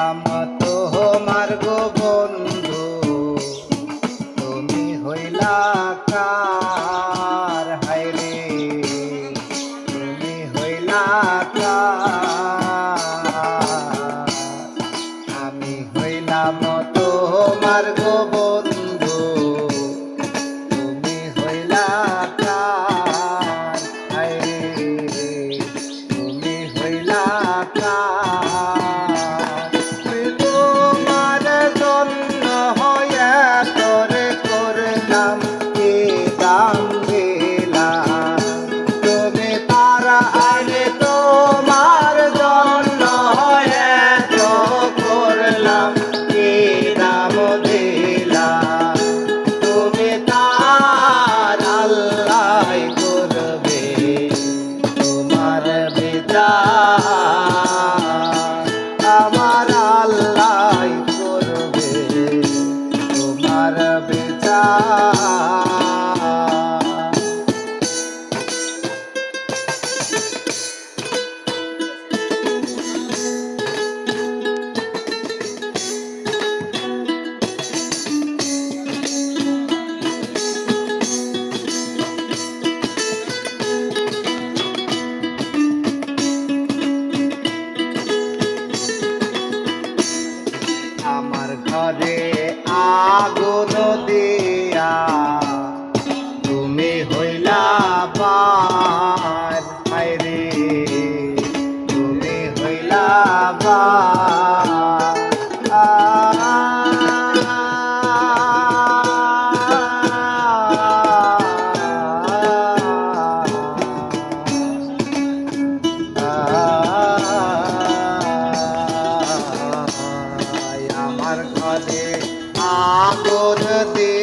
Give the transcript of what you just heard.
নাম তো মার্গ বন্ধু। আমার ঘরে আগুন দিয়ে হইলা তুমি হইলা বার রে তুমি হইলা আমার ঘরে আগর দে